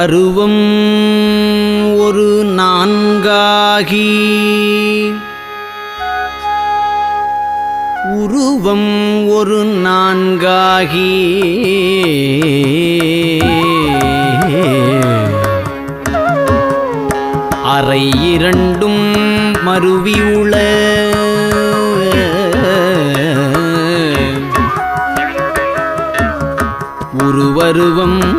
அருவம் ஒரு நான்காகி. உருவம் ஒரு நான்காகி. அறை இரண்டும் மருவி உள. உருவருவம்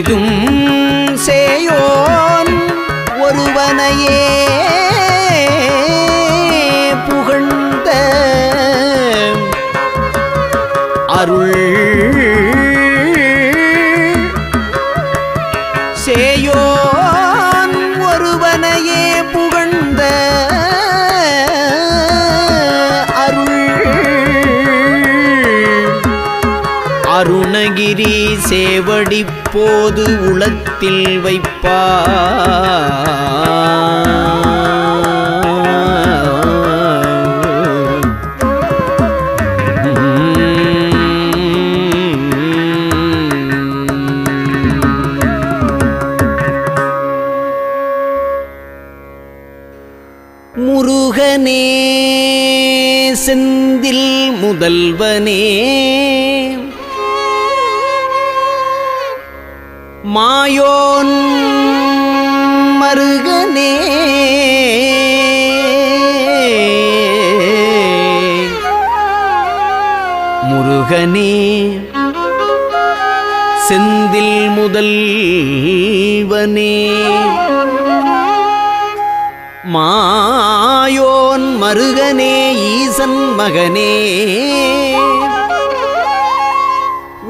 பெரிதும் இப்போது உளத்தில் வைப்பா. முருகனே செந்தில் முதல்வனே முருகனே செந்தில் முதல்வனே மாயோன் மருகனே ஈசன் மகனே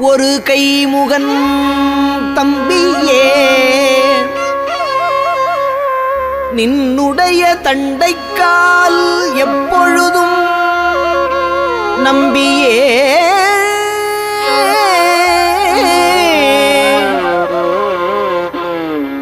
ஒரு கைமுகன் தம்பியே நின்னுடைய தண்டைக்கால் எப்பொழுதும் நம்பியே.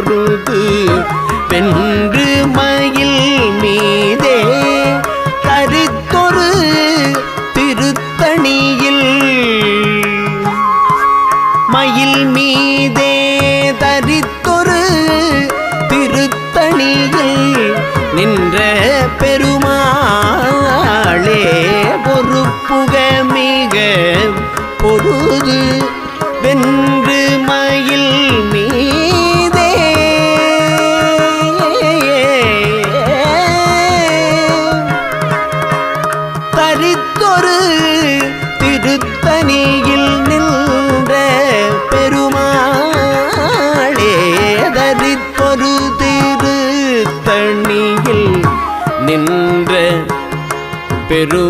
பொருது வென்று மய Perú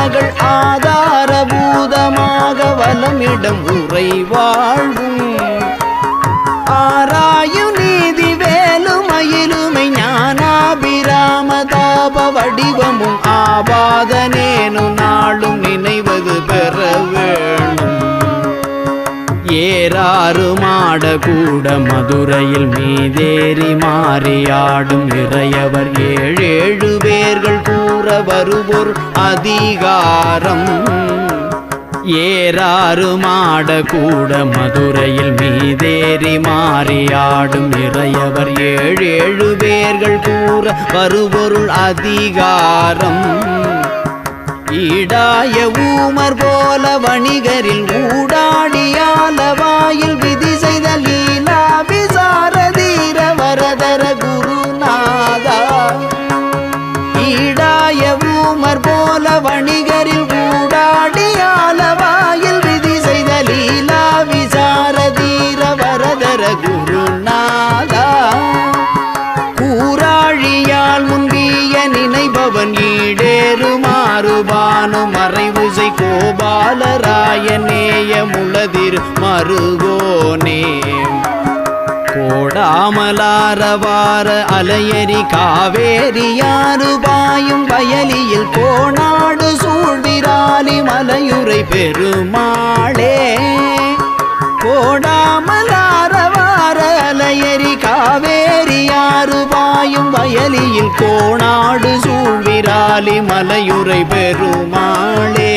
மகள் ஆதாரபூதமாக வலமிடம் உரை வாழ்வும். ஆராயு நீதி வேலுமயிலுமை ஞானாபிராமதாப வடிவமும் ஆபாதனேனு நாளும் நினைவது பெற வேணும் ஏறாறு மாட கூட மதுரையில் மீதேறி மாறியாடும் இறையவர் ஏழேழு பேர்கள் வருவோர் அதிகாரம். ஏறாறு மாடக்கூட மதுரையில் மீதேறி மாறியாடும் இறையவர் ஏழு ஏழு பேர்கள் கூற வருபொருள் அதிகாரம். ஈடாய ஊமர் போல வணிகரில் ஊடாடியால வாயில் விதி முளதிர் மருகோனே கோடாமலாரவார அலையரி காவேரியாறு பாயும் வயலியில் கோணாடு சூழ்விராலி மலையுரை பெருமாளே. கோடாமலாரவார அலையரி காவேரியாறு பாயும் வயலியில் கோணாடு சூழ்விராலி மலையுரை பெருமாளே.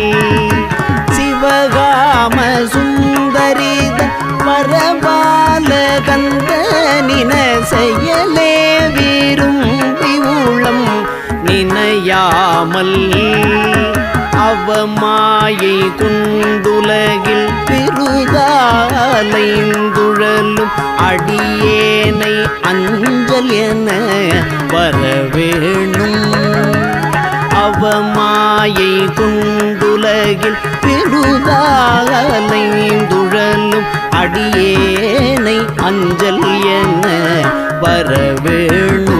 செயலே விரும்பி உள்ளம் நினையாமல். அவமாயை குண்டுலகில் பெருதாலைந்துழலும் அடியேனை அஞ்சல் என வரவேணும். அவமாயை குண்டுலகில் பெருதாலைந்துழலும் அடியேனை அஞ்சல் என வரவேணும்.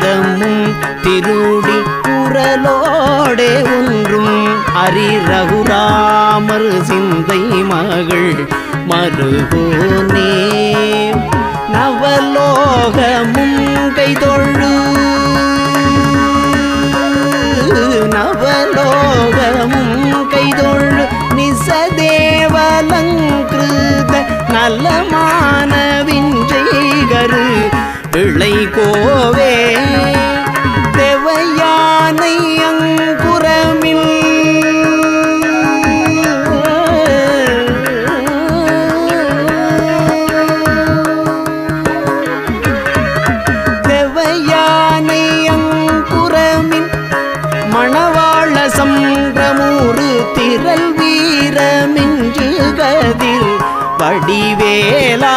வேதமும் திருடி குரலோடே ஒன்றும் அரி ரகுராமர் சிந்தை மகள் மறுபோனே நவலோகமும் கைதொழு. நவலோகமும் கைதொழு. நிசதேவலங்கிருத நலமானவி கோவே. தேவையானை அங்குரமில். தேவையானை அங்குரமின் மணவாள சம்பிரமூறு திரள் வீரமின்று கதில் வடிவேலா.